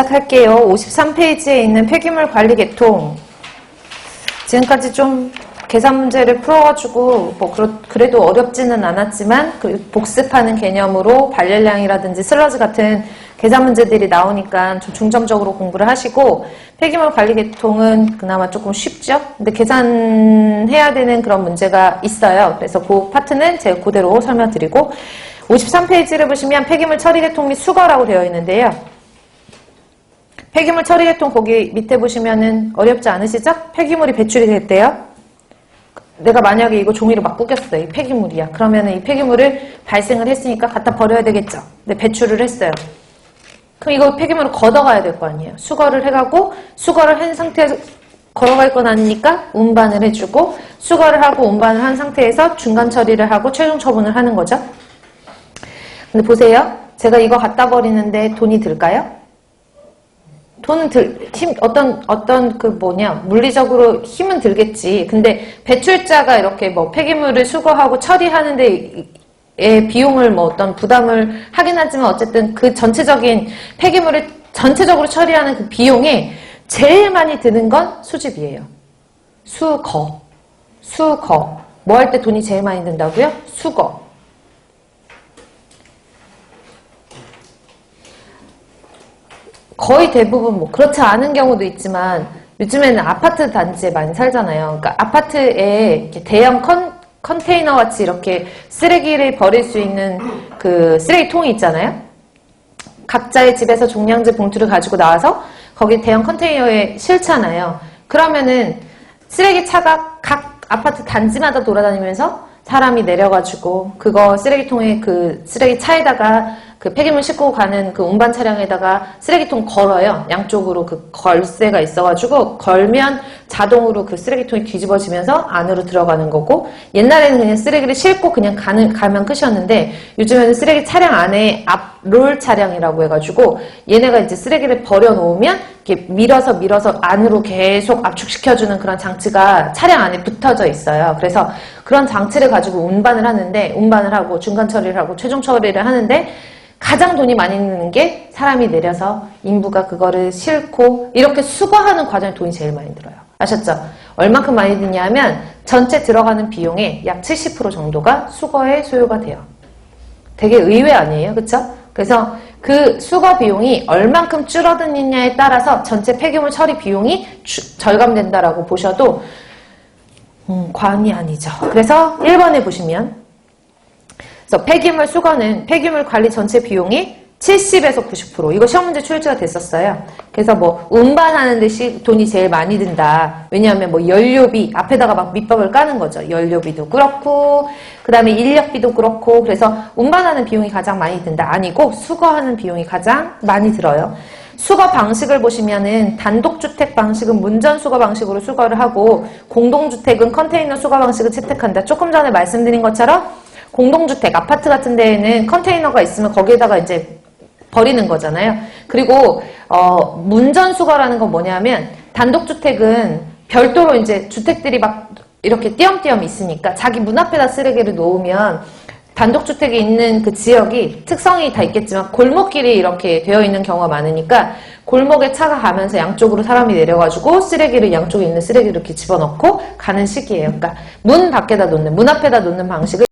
시작할게요. 53페이지에 있는 폐기물 관리 계통. 지금까지 좀 계산 문제를 풀어가지고 뭐 그래도 어렵지는 않았지만 그 복습하는 개념으로 발열량이라든지 슬러지 같은 계산 문제들이 나오니까 좀 중점적으로 공부를 하시고 폐기물 관리 계통은 그나마 조금 쉽죠. 근데 계산해야 되는 그런 문제가 있어요. 그래서 그 파트는 제가 그대로 설명드리고 53페이지를 보시면 폐기물 처리 계통 및 수거라고 되어 있는데요. 폐기물 처리 계통 거기 밑에 보시면은 어렵지 않으시죠? 폐기물이 배출이 됐대요. 내가 만약에 이거 종이로 막 구겼어. 이 폐기물이야. 그러면은 이 폐기물을 발생을 했으니까 갖다 버려야 되겠죠. 근데 배출을 했어요. 그럼 이거 폐기물을 걷어가야 될 거 아니에요. 수거를 해가고 수거를 한 상태에서 걸어갈 건 아니니까 운반을 해주고 수거를 하고 운반을 한 상태에서 중간 처리를 하고 최종 처분을 하는 거죠. 근데 보세요. 제가 이거 갖다 버리는데 돈이 들까요? 돈은 들, 힘, 어떤, 어떤 그 뭐냐, 물리적으로 힘은 들겠지. 근데 배출자가 이렇게 뭐 폐기물을 수거하고 처리하는데 의 비용을 뭐 어떤 부담을 하긴 하지만 어쨌든 그 전체적인 폐기물을 전체적으로 처리하는 그 비용에 제일 많이 드는 건 수집이에요. 수거. 수거. 뭐 할 때 돈이 제일 많이 든다고요? 수거. 거의 대부분 뭐 그렇지 않은 경우도 있지만 요즘에는 아파트 단지에 많이 살잖아요. 그러니까 아파트에 대형 컨, 컨테이너 같이 이렇게 쓰레기를 버릴 수 있는 그 쓰레기통이 있잖아요. 각자의 집에서 종량제 봉투를 가지고 나와서 거기 대형 컨테이너에 실잖아요. 그러면은 쓰레기 차가 각 아파트 단지마다 돌아다니면서 사람이 내려가지고 그거 쓰레기통에 그 쓰레기 차에다가 그 폐기물 싣고 가는 그 운반 차량에다가 쓰레기통 걸어요. 양쪽으로 그 걸쇠가 있어가지고 걸면 자동으로 그 쓰레기통이 뒤집어지면서 안으로 들어가는 거고 옛날에는 그냥 쓰레기를 싣고 그냥 가는, 가면 끝이었는데 요즘에는 쓰레기 차량 안에 앞 롤 차량이라고 해가지고 얘네가 이제 쓰레기를 버려놓으면 이렇게 밀어서 밀어서 안으로 계속 압축시켜주는 그런 장치가 차량 안에 붙어져 있어요. 그래서 그런 장치를 가지고 운반을 하는데 운반을 하고 중간 처리를 하고 최종 처리를 하는데 가장 돈이 많이 드는 게 사람이 내려서 인부가 그거를 싣고 이렇게 수거하는 과정에 돈이 제일 많이 들어요. 아셨죠? 얼만큼 많이 드냐면 전체 들어가는 비용의 약 70% 정도가 수거에 소요가 돼요. 되게 의외 아니에요? 그쵸? 그래서 그 수거 비용이 얼만큼 줄어드느냐에 따라서 전체 폐기물 처리 비용이 주- 절감된다라고 보셔도 음, 과언이 아니죠. 그래서 1번에 보시면 그래서 폐기물 수거는 폐기물 관리 전체 비용이 70에서 90% 이거 시험 문제 출제가 됐었어요. 그래서 뭐 운반하는 데 시- 돈이 제일 많이 든다. 왜냐하면 뭐 연료비 앞에다가 막 밑밥을 까는 거죠. 연료비도 그렇고 그다음에 인력비도 그렇고 그래서 운반하는 비용이 가장 많이 든다. 아니고 수거하는 비용이 가장 많이 들어요. 수거 방식을 보시면은 단독주택 방식은 문전 수거 방식으로 수거를 하고 공동주택은 컨테이너 수거 방식을 채택한다. 조금 전에 말씀드린 것처럼 공동주택 아파트 같은 데에는 컨테이너가 있으면 거기에다가 이제 버리는 거잖아요. 그리고 어, 문전 수거라는 건 뭐냐면 단독주택은 별도로 이제 주택들이 막 이렇게 띄엄띄엄 있으니까 자기 문 앞에다 쓰레기를 놓으면 단독주택이 있는 그 지역이 특성이 다 있겠지만 골목길이 이렇게 되어 있는 경우가 많으니까 골목에 차가 가면서 양쪽으로 사람이 내려가지고 쓰레기를 양쪽에 있는 쓰레기를 이렇게 집어넣고 가는 시기예요. 그러니까 문 밖에다 놓는 문 앞에다 놓는 방식을